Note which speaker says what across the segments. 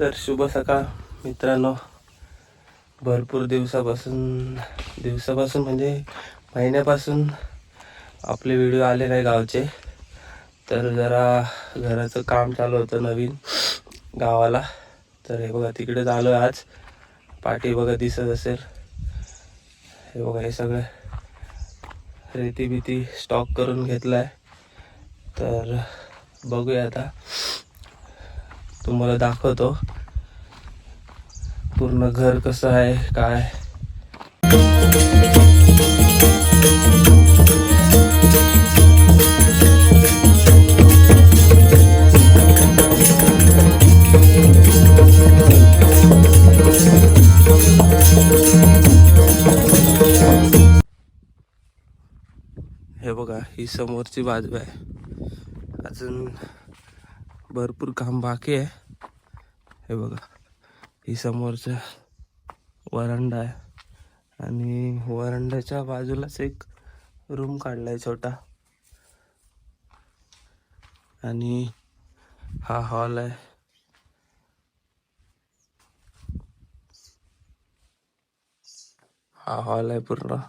Speaker 1: तर शुभ सकाळ मित्रांनो. भरपूर दिवसापासून दिवसापासून म्हणजे महिन्यापासून आपले व्हिडिओ आले नाही गावचे. तर जरा घराचं काम चालू होतं नवीन गावाला. तर हे बघा तिकडे आलो आज. पाठी बघा दिसत असेल. हे बघा हे सगळं रेती बिती स्टॉक करून घेतलाय. तर बघूया आता. तुम्हाला दाखवतो. पूर्ण घर कसं आहे काय? हे बघा ही समोरची बाजू आहे. अजून भरपूर काम बाकी आहे. हे बघा ही समोरचा वरांडा आहे. आणि वरांड्याच्या बाजूलाच एक रूम काढलाय छोटा. आणि हा हॉल आहे. हा हॉल आहे पूर्ण.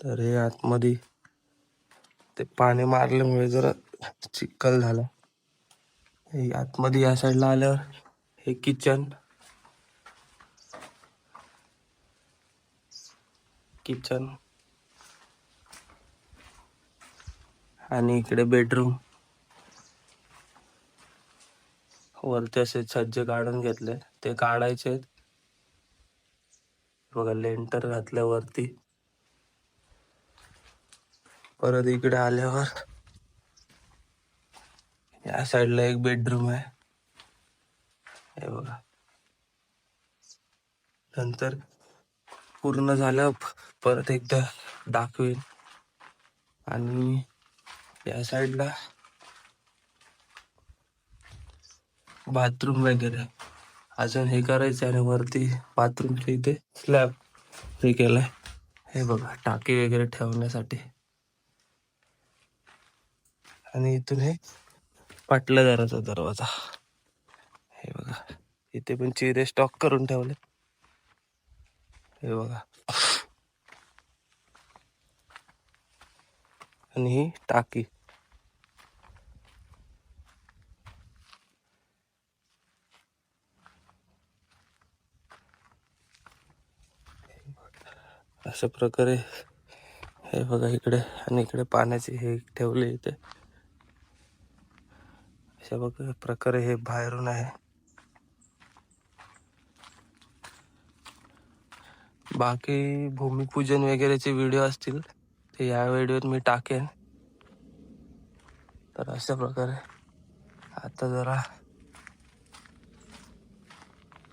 Speaker 1: तर हे आतमध्ये ते पाणी मारल्यामुळे जरा चिखल झाला. हे आतमध्ये या साईडला आल्यावर हे किचन किचन आणि इकडे बेडरूम वरती असे छज्जे काढून घेतले. ते काढायचे. बघा लेंटर घातल्यावरती. परत इकडे आल्यावर या साईडला एक बेडरूम आहे. हे बघा. नंतर पूर्ण झाल्यावर परत एकदा दाखवेन. आणि या साईडला बाथरूम वगैरे. अजून हे करायचं आणि वरती बाथरूमच्या इथे स्लॅब हे केलंय. हे बघा टाकी वगैरे ठेवण्यासाठी. आणि इथून हे पाटलं दरवाजा. हे बघा इथे पण चिरे स्टॉक करून ठेवले हे बघा. आणि ही टाकी. अशा प्रकारे हे बघा इकडे आणि इकडे पाण्याचे हे ठेवले इथे. अशा प्रकारे हे बाहेरून आहे. बाकी भूमिपूजन वगैरेचे व्हिडिओ असतील ते या व्हिडिओत मी टाकेन. तर अशा प्रकारे आता जरा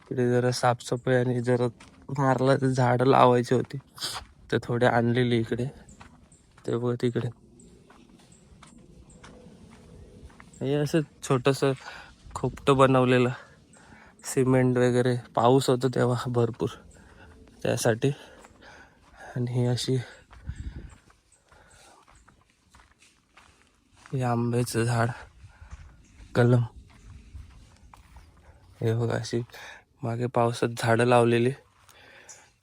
Speaker 1: इकडे जरा साफसफाई आणि जरा मारला तर झाडं लावायची होती. तर थोडे आणलेली इकडे. ते बघ तिकडे. हे असं छोटंसं खोपटं बनवलेलं सिमेंट वगैरे पाऊस होतो तेव्हा भरपूर. त्यासाठी. आणि ही अशी हे आंब्याचं झाड कलम. हे बघा अशी मागे पावसात झाडं लावलेली.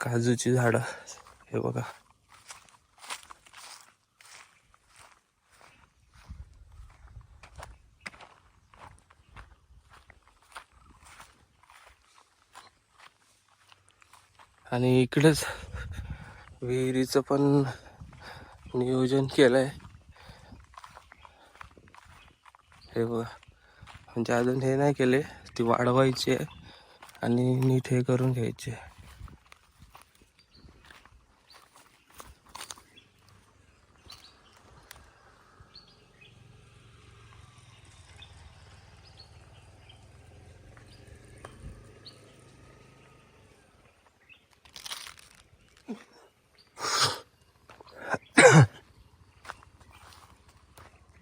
Speaker 1: काजूची झाडं. हे बघा. आणि इकडेच विहिरीचं पण नियोजन केलं आहे हे बघ म्हणजे अजून हे नाही केले ती वाढवायची आहे आणि नीट हे करून घ्यायची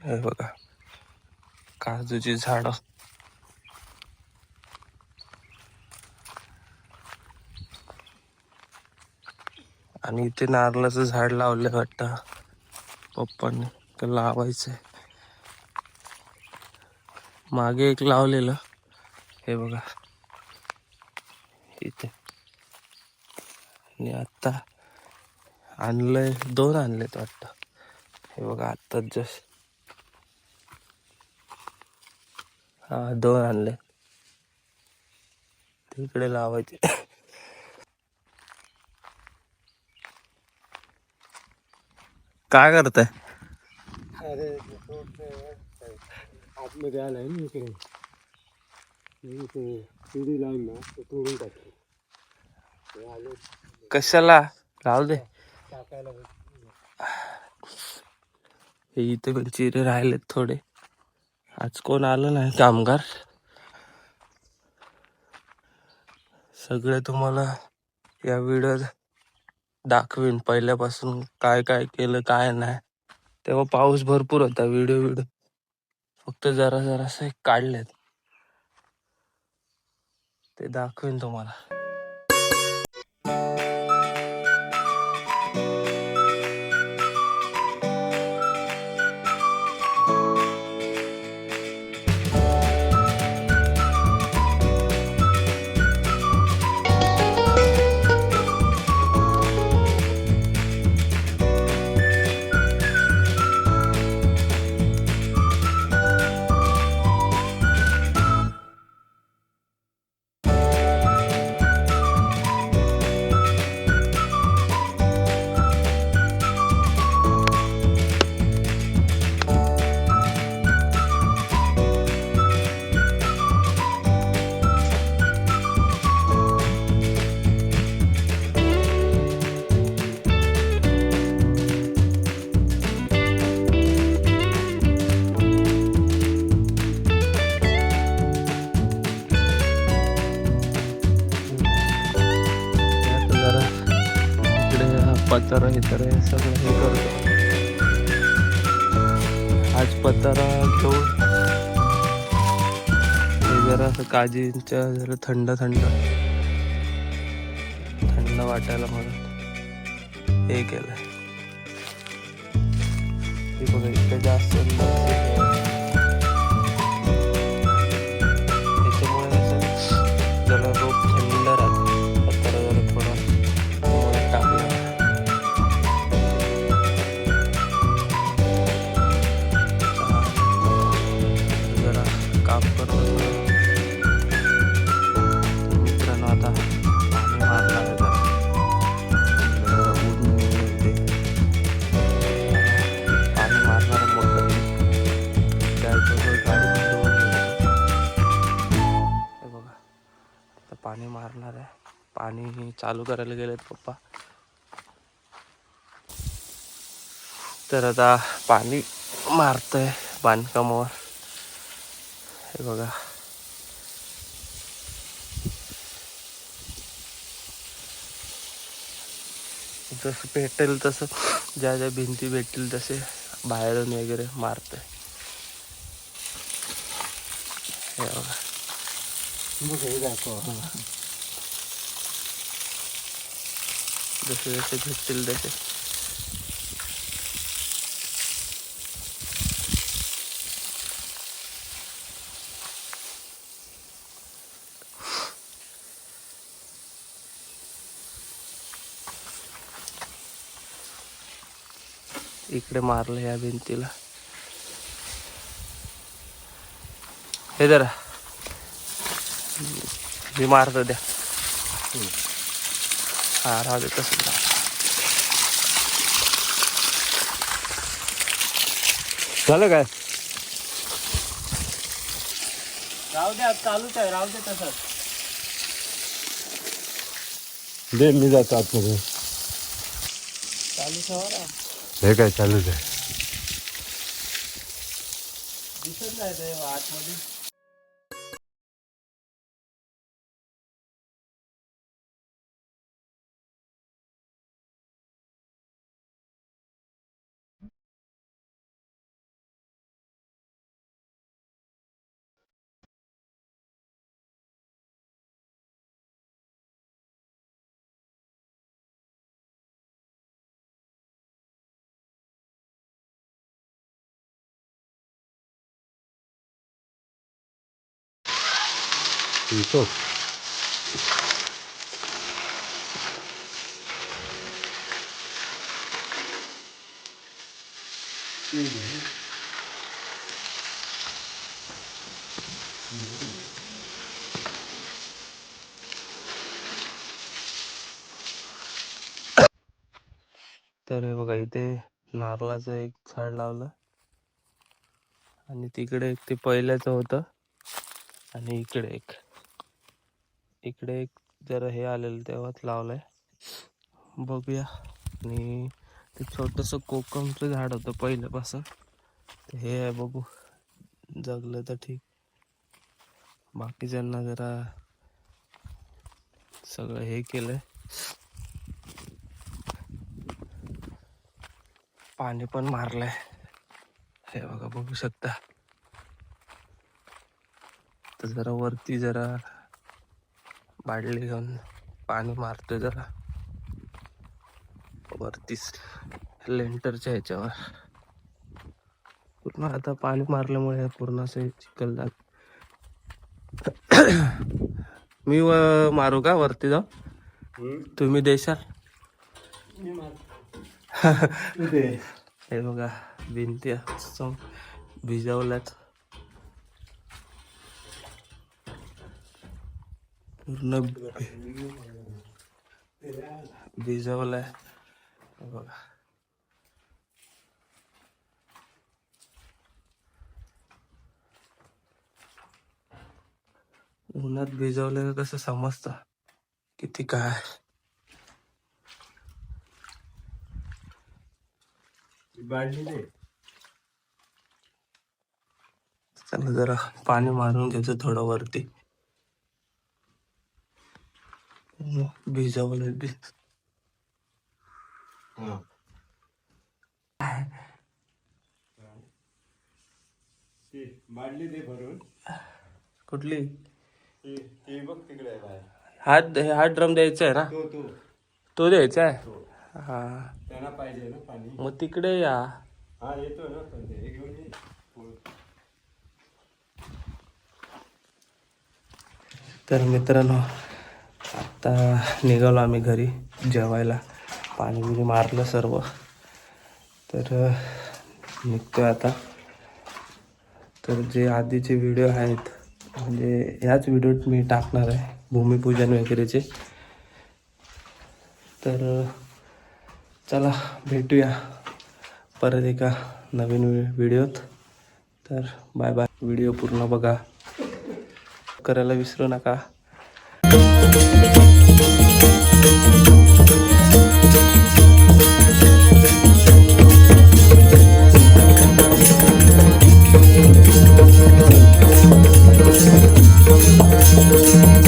Speaker 1: हे बघा. काजूची झाडं आणि इथे नारळाचं झाड लावलं वाटतं. पप्पांनी. तर लावायचंय. मागे एक लावलेलं. हे बघा. इथे. आणि आत्ता आणलंय दोन आणलेत वाटतं. हे बघा आत्ताच जस्ट हा दोन आणले. तिकडे लावायचे. काय करताय?
Speaker 2: अरे आतमध्ये आलाय ना इकडे. इथे शिडी लावून ना ते तोडून टाकले ते आले.
Speaker 1: कशाला? राहू दे.
Speaker 2: टाकायला
Speaker 1: हे इथे पण चिरे राहिलेत थोडे. आज कोण आलं नाही कामगार. सगळे तुम्हाला या व्हिडिओ दाखवीन पहिल्यापासून काय काय केलं काय नाही. तेव्हा पाऊस भरपूर होता व्हिडिओ व्हिडिओ फक्त जरा जरासे काढलेत. ते दाखवीन तुम्हाला. पतारा हे तर हे सगळं हे करतो. आज पतारा घेऊन हे जरा असं काजींच्या जरा थंड थंड. थंड वाटायला म्हणून हे केलं हे बघा इकडे जास्त पाणी मारणार आहे. पाणी चालू करायला गेलेत पप्पा. तर आता पाणी मारतंय बांधकामावर. हे बघा. जसं भेटेल तसं ज्या ज्या भिंती भेटतील तसे बाहेरून वगैरे मारतंय. हे बघा.
Speaker 2: मग हे दाखव
Speaker 1: जसे जसे भेटतील तसे इकडे मारलं या भिंतीला हे जरा मी मारतो द्या. हा राहू दे तसं राहू.
Speaker 2: झालं काय?
Speaker 1: राहू द्या चालूच आहे राहू दे तसंच.
Speaker 2: दे मी जातो आतमध्ये.
Speaker 1: चालू ठेवा ना
Speaker 2: हे काय चालूच आहे?
Speaker 1: दिसत नाही ते आतमध्ये.
Speaker 2: तो
Speaker 1: तर हे बघा इथे नारळाचं एक झाड लावलं. आणि तिकडे एक ते पहिल्याचं होतं. आणि इकडे एक. इकडे एक जरा हे आलेलं तेव्हाच लावलंय. बघूया. आणि ते छोटंसं कोकमचं झाड होतं पहिल्यापासून. ते हे आहे बघू. जगलं तर ठीक. बाकीच्यांना जरा सगळं हे केलंय. पाणी पण मारलंय. हे बघा बघू शकता. तर जरा वरती जरा बाटली घेऊन पाणी मारतोय जरा. वरतीच लेंटरच्या ह्याच्यावर. पूर्ण आता पाणी मारल्यामुळे पूर्ण असं चिखल झालं. मी व- मारू का वरती जाऊ? तुम्ही देशाल? हे बघा भिंती असं भिजवल्यात. पूर्ण भिजवलाय. बघा. उन्हात भिजवलेलं कसं समजतं? किती काय? चला जरा पाणी मारून घ्यायचं थोडं वरती. भिजवलं बी
Speaker 2: हा ती बाटली दे भरून.
Speaker 1: कुठली?
Speaker 2: ती ती बघ तिकडे आहे बाहेर.
Speaker 1: हात हा ड्रम द्यायचा आहे ना?
Speaker 2: तो तो.
Speaker 1: तो द्यायचा आहे?
Speaker 2: तो.
Speaker 1: हा.
Speaker 2: त्यांना पाहिजे ना पाणी.
Speaker 1: मग तिकडे या.
Speaker 2: हा येतो ना पण ते हे घेऊन ये.
Speaker 1: तर मित्रांनो आता निघालो आम्ही घरी जेवायला. पाणी बिणी मारलं सर्व. तर निघतो निघतोय आता. तर जे आधीचे व्हिडिओ आहेत म्हणजे ह्याच व्हिडिओत मी टाकणार आहे भूमिपूजन वगैरेचे. तर चला भेटूया परत एका नवीन व्हिडिओत. तर बाय बाय व्हिडिओ पूर्ण बघा. करायला विसरू नका. Thank